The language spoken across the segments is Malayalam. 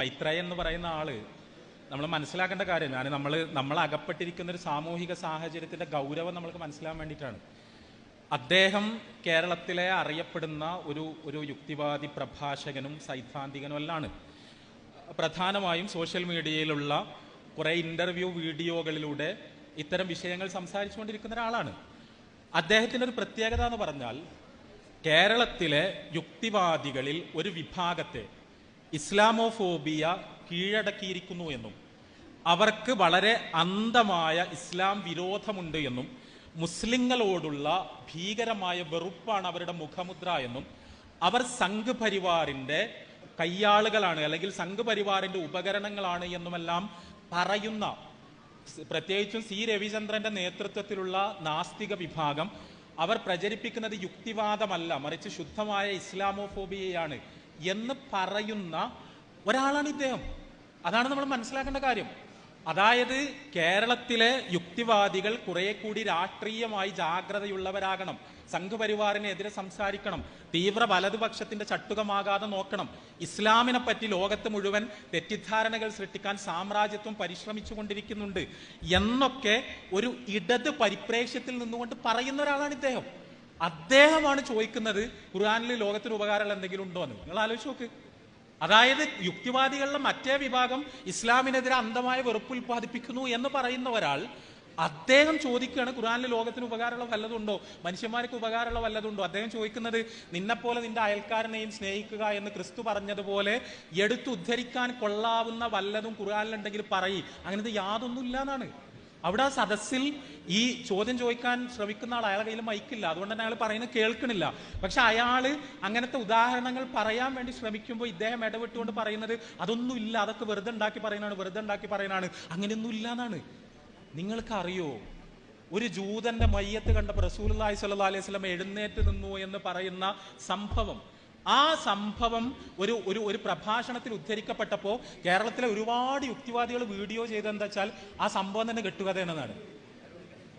മൈത്രേയൻ എന്ന് പറയുന്ന ആൾ നമ്മൾ മനസ്സിലാക്കേണ്ട കാര്യം ഞാൻ നമ്മൾ നമ്മൾ അകപ്പെട്ടിരിക്കുന്ന ഒരു സാമൂഹിക സാഹചര്യത്തിന്റെ ഗൗരവം നമ്മൾക്ക് മനസ്സിലാൻ വേണ്ടിയിട്ടാണ്. അദ്ദേഹം കേരളത്തിലെ അറിയപ്പെടുന്ന ഒരു ഒരു യുക്തിവാദി പ്രഭാഷകനും സൈദ്ധാന്തികനും എല്ലാമാണ് പ്രധാനമായും സോഷ്യൽ മീഡിയയിലുള്ള കുറേ ഇന്റർവ്യൂ വീഡിയോകളിലൂടെ ഇത്തരം വിഷയങ്ങൾ സംസാരിച്ചുകൊണ്ടിരിക്കുന്ന ഒരാളാണ്. അദ്ദേഹത്തിന്റെ ഒരു പ്രത്യേകത എന്ന് പറഞ്ഞാൽ കേരളത്തിലെ യുക്തിവാദികളിൽ ഒരു വിഭാഗത്തെ ഇസ്ലാമോഫോബിയ കീഴടക്കിയിരിക്കുന്നു എന്നും അവർക്ക് വളരെ അന്ധമായ ഇസ്ലാം വിരോധമുണ്ട് എന്നും മുസ്ലിങ്ങളോടുള്ള ഭീകരമായ വെറുപ്പാണ് അവരുടെ മുഖമുദ്ര എന്നും അവർ സംഘ് പരിവാറിന്റെ കയ്യാളുകളാണ് അല്ലെങ്കിൽ സംഘ് പരിവാറിന്റെ ഉപകരണങ്ങളാണ് എന്നുമെല്ലാം പറയുന്ന പ്രത്യേകിച്ചും സി രവിചന്ദ്രന്റെ നേതൃത്വത്തിലുള്ള നാസ്തിക വിഭാഗം അവർ പ്രചരിപ്പിക്കുന്നത് യുക്തിവാദമല്ല മറിച്ച് ശുദ്ധമായ ഇസ്ലാമോഫോബിയയാണ്. എന്ന് പറയുന്ന ഒരാളാണ് ഇദ്ദേഹം. അതാണ് നമ്മൾ മനസ്സിലാക്കേണ്ട കാര്യം. അതായത് കേരളത്തിലെ യുക്തിവാദികൾ കുറെ കൂടി രാഷ്ട്രീയമായി ജാഗ്രതയുള്ളവരാകണം. സംഘപരിവാറിനെതിരെ സംസാരിക്കണം. തീവ്ര വലതുപക്ഷത്തിന്റെ ചട്ടുകമാകാതെ നോക്കണം. ഇസ്ലാമിനെ പറ്റി ലോകത്ത് മുഴുവൻ തെറ്റിദ്ധാരണകൾ സൃഷ്ടിക്കാൻ സാമ്രാജ്യത്വം പരിശ്രമിച്ചു കൊണ്ടിരിക്കുന്നുണ്ട് എന്നൊക്കെ ഒരു ഇടത് പരിപ്രേക്ഷ്യത്തിൽ നിന്നുകൊണ്ട് പറയുന്ന ഒരാളാണ് ഇദ്ദേഹം. അദ്ദേഹമാണ് ചോദിക്കുന്നത് ഖുർആാനിൽ ലോകത്തിന് ഉപകാരമുള്ള എന്തെങ്കിലും ഉണ്ടോ എന്ന്. നിങ്ങൾ ആലോചിച്ച് നോക്ക്. അതായത് യുക്തിവാദികളുടെ മറ്റേ വിഭാഗം ഇസ്ലാമിനെതിരെ അന്ധമായ വെറുപ്പ് ഉൽപ്പാദിപ്പിക്കുന്നു എന്ന് പറയുന്ന ഒരാൾ അദ്ദേഹം ചോദിക്കുകയാണ് ഖുറാനിൽ ലോകത്തിന് ഉപകാരമുള്ള വല്ലതുണ്ടോ മനുഷ്യന്മാർക്ക് ഉപകാരമുള്ള വല്ലതുണ്ടോ അദ്ദേഹം ചോദിക്കുന്നത് നിന്നെപ്പോലെ നിന്റെ അയൽക്കാരനെയും സ്നേഹിക്കുക എന്ന് ക്രിസ്തു പറഞ്ഞതുപോലെ എടുത്തുദ്ധരിക്കാൻ കൊള്ളാവുന്ന വല്ലതും ഖുറാനിലുണ്ടെങ്കിൽ പറയി. അങ്ങനത്തെ യാതൊന്നുമില്ല എന്നാണ്. അവിടെ ആ സദസ്സിൽ ഈ ചോദ്യം ചോദിക്കാൻ ശ്രമിക്കുന്ന ആൾ അയാളുടെ കയ്യിൽ മൈക്കില്ല. അതുകൊണ്ട് തന്നെ അയാൾ പറയുന്നത് കേൾക്കണില്ല. പക്ഷെ അയാൾ അങ്ങനത്തെ ഉദാഹരണങ്ങൾ പറയാൻ വേണ്ടി ശ്രമിക്കുമ്പോൾ ഇദ്ദേഹം ഇടപെട്ടുകൊണ്ട് പറയുന്നത് അതൊന്നും ഇല്ല അതൊക്കെ വെറുതെ ഉണ്ടാക്കി പറയുന്നതാണ് വെറുതെ ഉണ്ടാക്കി പറയുന്നതാണ്. അങ്ങനെയൊന്നും ഇല്ല എന്നാണ് നിങ്ങൾക്ക് അറിയോ ഒരു ജൂതന്റെ മയ്യത്ത് കണ്ടപ്പോൾ റസൂലി സ്വല്ലാ അലൈഹി സ്വലം എഴുന്നേറ്റ് നിന്നു എന്ന് പറയുന്ന സംഭവം ആ സംഭവം ഒരു ഒരു ഒരു പ്രഭാഷണത്തിൽ ഉദ്ധരിക്കപ്പെട്ടപ്പോൾ കേരളത്തിലെ ഒരുപാട് യുക്തിവാദികൾ വീഡിയോ ചെയ്തെന്താ വെച്ചാൽ ആ സംഭവം തന്നെ കെട്ടുകഥയാണെന്നാണ്.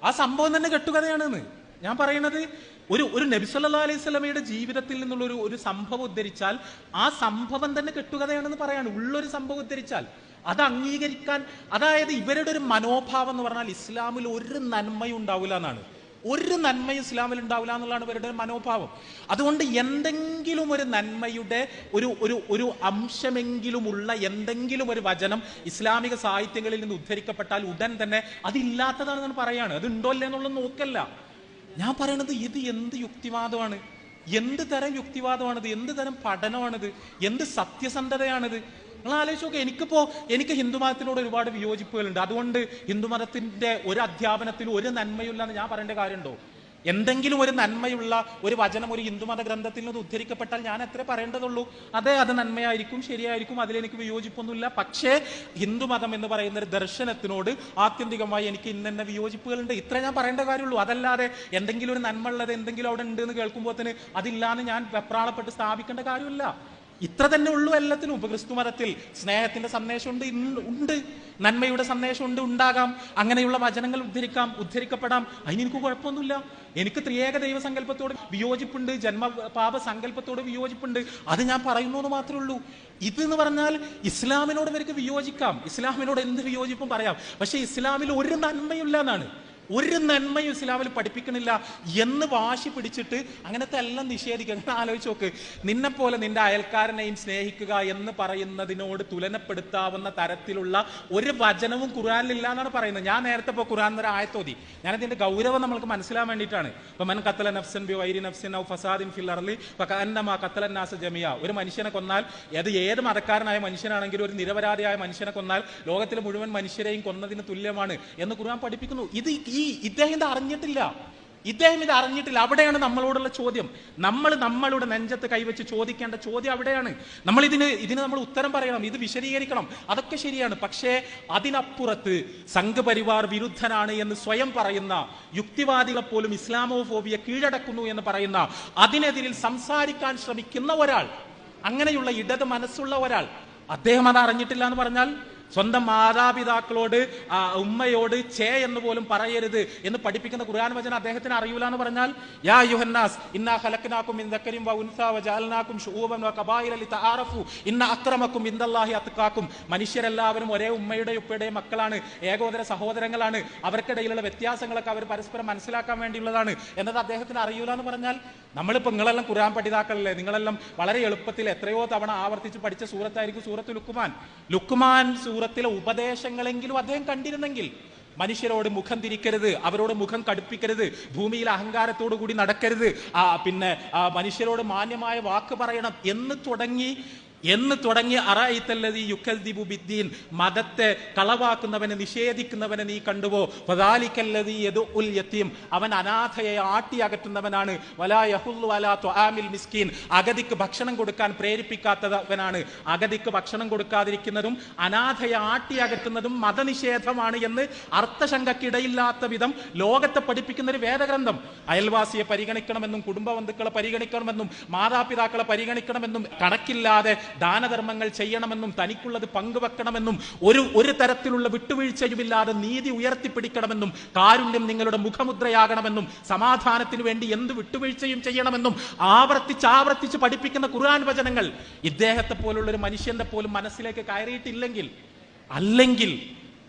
ആ സംഭവം തന്നെ കെട്ടുകഥയാണെന്ന്. ഞാൻ പറയുന്നത് ഒരു ഒരു നബിസല്ലാ അലൈഹി സ്വലമയുടെ ജീവിതത്തിൽ നിന്നുള്ള ഒരു ഒരു സംഭവം ഉദ്ധരിച്ചാൽ ആ സംഭവം തന്നെ കെട്ടുകഥയാണെന്ന് പറയാണ്. ഉള്ളൊരു സംഭവം ഉദ്ധരിച്ചാൽ അത് അംഗീകരിക്കാൻ അതായത് ഇവരുടെ ഒരു മനോഭാവം എന്ന് പറഞ്ഞാൽ ഇസ്ലാമിൽ ഒരു നന്മയും ഉണ്ടാവില്ല എന്നാണ്. ഒരു നന്മയും ഇസ്ലാമിൽ ഉണ്ടാവില്ല എന്നുള്ളതാണ് ഇവരുടെ മനോഭാവം. അതുകൊണ്ട് എന്തെങ്കിലും ഒരു നന്മയുടെ ഒരു ഒരു ഒരു അംശമെങ്കിലുമുള്ള എന്തെങ്കിലും ഒരു വചനം ഇസ്ലാമിക സാഹിത്യങ്ങളിൽ നിന്ന് ഉദ്ധരിക്കപ്പെട്ടാൽ ഉടൻ തന്നെ അതില്ലാത്തതാണെന്നാണ് പറയാണ്. അത് ഉണ്ടോ അല്ലേ എന്നുള്ളത് നോക്കല്ല. ഞാൻ പറയണത് ഇത് എന്ത് യുക്തിവാദമാണ്? എന്ത് തരം യുക്തിവാദമാണിത്? എന്ത് തരം പഠനമാണിത്? എന്ത് സത്യസന്ധതയാണിത്? നിങ്ങൾ ആലോചിച്ച് നോക്കുക എനിക്കിപ്പോ എനിക്ക് ഹിന്ദുമതത്തിനോട് ഒരുപാട് വിയോജിപ്പുകളുണ്ട്. അതുകൊണ്ട് ഹിന്ദുമതത്തിന്റെ ഒരു അധ്യാപനത്തിൽ ഒരു നന്മയില്ല എന്ന് ഞാൻ പറയേണ്ട കാര്യമുണ്ടോ? എന്തെങ്കിലും ഒരു നന്മയുള്ള ഒരു വചനം ഒരു ഹിന്ദുമത ഗ്രന്ഥത്തിൽ നിന്ന് ഉദ്ധരിക്കപ്പെട്ടാൽ ഞാൻ എത്ര പറയേണ്ടതുള്ളൂ. അതെ അത് നന്മയായിരിക്കും ശരിയായിരിക്കും അതിലെനിക്ക് വിയോജിപ്പൊന്നുമില്ല. പക്ഷേ ഹിന്ദുമതം എന്ന് പറയുന്ന ഒരു ദർശനത്തിനോട് ആത്യന്തികമായി എനിക്ക് ഇന്നെ വിയോജിപ്പുകളുണ്ട്. ഇത്ര ഞാൻ പറയേണ്ട കാര്യമുള്ളൂ. അതല്ലാതെ എന്തെങ്കിലും ഒരു നന്മ ഉള്ളത് എന്തെങ്കിലും അവിടെ ഉണ്ട് എന്ന് കേൾക്കുമ്പോൾ തന്നെ അതില്ലാന്ന് ഞാൻ വെപ്രാളപ്പെട്ട് സ്ഥാപിക്കേണ്ട കാര്യമില്ല. ഇത്ര തന്നെ ഉള്ളൂ എല്ലാത്തിനും. ഇപ്പൊ ക്രിസ്തു മതത്തിൽ സ്നേഹത്തിന്റെ സന്ദേശമുണ്ട് ഉണ്ട്. നന്മയുടെ സന്ദേശമുണ്ട് ഉണ്ടാകാം. അങ്ങനെയുള്ള വചനങ്ങൾ ഉദ്ധരിക്കാം ഉദ്ധരിക്കപ്പെടാം. അതിന് എനിക്ക് കുഴപ്പമൊന്നുമില്ല. എനിക്ക് ത്രിയേക ദൈവസങ്കല്പത്തോട് വിയോജിപ്പുണ്ട് ജന്മ പാപ സങ്കല്പത്തോട് വിയോജിപ്പുണ്ട്. അത് ഞാൻ പറയുന്നു എന്ന് മാത്രമേ ഉള്ളൂ. ഇത് എന്ന് പറഞ്ഞാൽ ഇസ്ലാമിനോട് ഇവർക്ക് വിയോജിക്കാം. ഇസ്ലാമിനോട് എന്ത് വിയോജിപ്പും പറയാം. പക്ഷെ ഇസ്ലാമിൽ ഒരു നന്മയില്ല എന്നാണ്. ഒരു നന്മയും ഇസ്ലാമിൽ പഠിപ്പിക്കണില്ല എന്ന് വാശി പിടിച്ചിട്ട് അങ്ങനത്തെ എല്ലാം നിഷേധിക്കുക. അങ്ങനെ ആലോചിച്ച് നോക്ക്. നിന്നെപ്പോലെ നിന്റെ അയൽക്കാരനെയും സ്നേഹിക്കുക എന്ന് പറയുന്നതിനോട് തുലനപ്പെടുത്താവുന്ന തരത്തിലുള്ള ഒരു വചനവും ഖുറാനിലില്ല എന്നാണ് പറയുന്നത്. ഞാൻ നേരത്തെ ഇപ്പോൾ ഖുറാൻ ഒരു ആയത്തോതി. ഞാനതിന്റെ ഗൗരവം നമുക്ക് മനസ്സിലാൻ വേണ്ടിയിട്ടാണ്. ഇപ്പൊ മൻ നഫ്സൻ ബി വൈരി നഫ്സൻ ഔ ഫസാദിൻ ഫിൽ അർലി നാസ ജമിയ. ഒരു മനുഷ്യനെ കൊന്നാൽ അത് ഏത് മതക്കാരനായ മനുഷ്യനാണെങ്കിലും ഒരു നിരപരാധിയായ മനുഷ്യനെ കൊന്നാൽ ലോകത്തിലെ മുഴുവൻ മനുഷ്യരെയും കൊന്നതിന് തുല്യമാണ് എന്ന് ഖുർആൻ പഠിപ്പിക്കുന്നു. ഇത് ഈ ഇദ്ദേഹം ഇത് അറിഞ്ഞിട്ടില്ല. ഇദ്ദേഹം ഇത് അറിഞ്ഞിട്ടില്ല. അവിടെയാണ് നമ്മളോടുള്ള ചോദ്യം. നമ്മൾ നമ്മളുടെ നെഞ്ചത്ത് കൈവച്ച് ചോദിക്കേണ്ട ചോദ്യം അവിടെയാണ്. നമ്മൾ ഇതിന് ഇതിന് നമ്മൾ ഉത്തരം പറയണം. ഇത് വിശദീകരിക്കണം. അതൊക്കെ ശരിയാണ്. പക്ഷേ അതിനപ്പുറത്ത് സംഘപരിവാർ വിരുദ്ധനാണ് എന്ന് സ്വയം പറയുന്ന യുക്തിവാദികളെ പോലും ഇസ്ലാമോഫോബിയ കീഴടക്കുന്നു എന്ന് പറയുന്ന അതിനെതിരിൽ സംസാരിക്കാൻ ശ്രമിക്കുന്ന ഒരാൾ അങ്ങനെയുള്ള ഇടത് മനസ്സുള്ള ഒരാൾ അദ്ദേഹം അത് അറിഞ്ഞിട്ടില്ല എന്ന് പറഞ്ഞാൽ സ്വന്തം മാതാപിതാക്കളോട് ഉമ്മയോട് ചേ എന്ന് പോലും പറയരുത് എന്ന് പഠിപ്പിക്കുന്ന ഖുർആൻ വചന അദ്ദേഹത്തിന് അറിയൂല എന്ന് പറഞ്ഞാൽ യാ യുഹന്നാസ് ഇന്നാ ഖലഖനാകും മിൻ ദക്കരിൻ വ ഉൻസാ വ ജഅൽനാകും ശുഊബൻ വ ഖബായില ലിതആറഫു ഇന്ന അക്രമക്കും ഇൻദല്ലാഹി അത്ഖാക്കും മനുഷ്യരെല്ലാവരും ഒരേ ഉമ്മയുടെ ഉപ്പയുടെയും മക്കളാണ് ഏകോദര സഹോദരങ്ങളാണ്. അവർക്കിടയിലുള്ള വ്യത്യാസങ്ങളൊക്കെ അവർ പരസ്പരം മനസ്സിലാക്കാൻ വേണ്ടിയുള്ളതാണ്. എന്നത് അദ്ദേഹത്തിന് അറിയൂല എന്ന് പറഞ്ഞാൽ നമ്മളിപ്പോൾ നിങ്ങളെല്ലാം ഖുർആൻ പഠിതാക്കളല്ലേ? നിങ്ങളെല്ലാം വളരെ എളുപ്പത്തിൽ എത്രയോ തവണ ആവർത്തിച്ച് പഠിച്ച സൂറത്തായിരിക്കും സൂറത്ത് ലുക്കുമാൻ ലുക്കുമാൻ സൂറത്തിലെ ഉപദേശങ്ങളെങ്കിലും അദ്ദേഹം കണ്ടിരുന്നെങ്കിൽ മനുഷ്യരോട് മുഖം തിരിക്കരുത് അവരോട് മുഖം കടുപ്പിക്കരുത് ഭൂമിയിൽ അഹങ്കാരത്തോടു കൂടി നടക്കരുത്. പിന്നെ മനുഷ്യരോട് മാന്യമായ വാക്ക് പറയണം എന്ന് തുടങ്ങി എന്ന് തുടങ്ങി അറായിത്തല്ലതി യുക്കൽദിബു ബിദ്ദീൻ മതത്തെ കളവാക്കുന്നവനെ നിഷേധിക്കുന്നവനെ നീ കണ്ടുവോ? ഫദാലിക്കല്ലതി യദുഉൽ യത്തീം അവൻ അനാഥയെ ആട്ടി അകറ്റുന്നവനാണ്. വലാ യഹുല്ലു വലാ തുആമിൽ മിസ്കീൻ അഗതിക്ക് ഭക്ഷണം കൊടുക്കാൻ പ്രേരിപ്പിക്കാത്തവനാണ്. അഗതിക്ക് ഭക്ഷണം കൊടുക്കാതിരിക്കുന്നതും അനാഥയെ ആട്ടി അകറ്റുന്നതും മതനിഷേധമാണ് എന്ന് അർത്ഥശങ്കക്കിടയില്ലാത്ത വിധം ലോകത്തെ പഠിപ്പിക്കുന്ന ഒരു വേദഗ്രന്ഥം. അയൽവാസിയെ പരിഗണിക്കണമെന്നും കുടുംബ ബന്ധുക്കളെ പരിഗണിക്കണമെന്നും മാതാപിതാക്കളെ പരിഗണിക്കണമെന്നും കണക്കില്ലാതെ ദാനധർമ്മങ്ങൾ ചെയ്യണമെന്നും തനിക്കുള്ളത് പങ്കുവെക്കണമെന്നും ഒരു ഒരു തരത്തിലുള്ള വിട്ടുവീഴ്ചയുമില്ലാതെ നീതി ഉയർത്തിപ്പിടിക്കണമെന്നും കാരുണ്യം നിങ്ങളുടെ മുഖമുദ്രയാകണമെന്നും സമാധാനത്തിന് വേണ്ടി എന്ത് വിട്ടുവീഴ്ചയും ചെയ്യണമെന്നും ആവർത്തിച്ച് ആവർത്തിച്ച് പഠിപ്പിക്കുന്ന ഖുർആൻ വചനങ്ങൾ ഇദ്ദേഹത്തെ പോലുള്ള ഒരു മനുഷ്യന്റെ പോലും മനസ്സിലേക്ക് കയറിയിട്ടില്ലെങ്കിൽ അല്ലെങ്കിൽ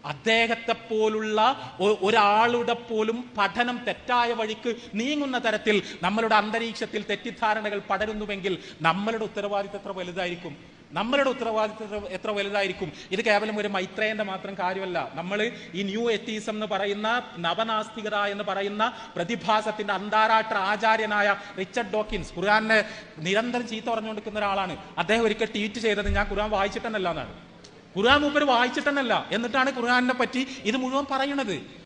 അദ്ദേഹത്തെ പോലുള്ള ഒരാളുടെ പോലും പഠനം തെറ്റായ വഴിക്ക് നീങ്ങുന്ന തരത്തിൽ നമ്മളുടെ അന്തരീക്ഷത്തിൽ തെറ്റിദ്ധാരണകൾ പടരുന്നുവെങ്കിൽ നമ്മളുടെ ഉത്തരവാദിത്വം എത്ര വലുതായിരിക്കും? നമ്മളുടെ ഉത്തരവാദിത്വം എത്ര- വലുതായിരിക്കും? ഇത് കേവലം ഒരു മൈത്രേയന്റെ മാത്രം കാര്യമല്ല. നമ്മൾ ഈ ന്യൂ എത്തീസം എന്ന് പറയുന്ന നവനാസ്തികത എന്ന് പറയുന്ന പ്രതിഭാസത്തിന്റെ അന്താരാഷ്ട്ര ആചാര്യനായ റിച്ചർഡ് ഡോക്കിൻസ് ഖുർആനെ നിരന്തരം ചീത്ത പറഞ്ഞുകൊണ്ടിരിക്കുന്ന ഒരാളാണ്. അദ്ദേഹം ഒരിക്കൽ ട്വീറ്റ് ചെയ്തത് ഞാൻ ഖുർആൻ വായിച്ചിട്ടെന്നല്ല എന്നാണ്. ഖുർആൻ മൂപ്പര് വായിച്ചിട്ടെന്നല്ല. എന്നിട്ടാണ് ഖുർആനെ പറ്റി ഇത് മുഴുവൻ പറയണത്.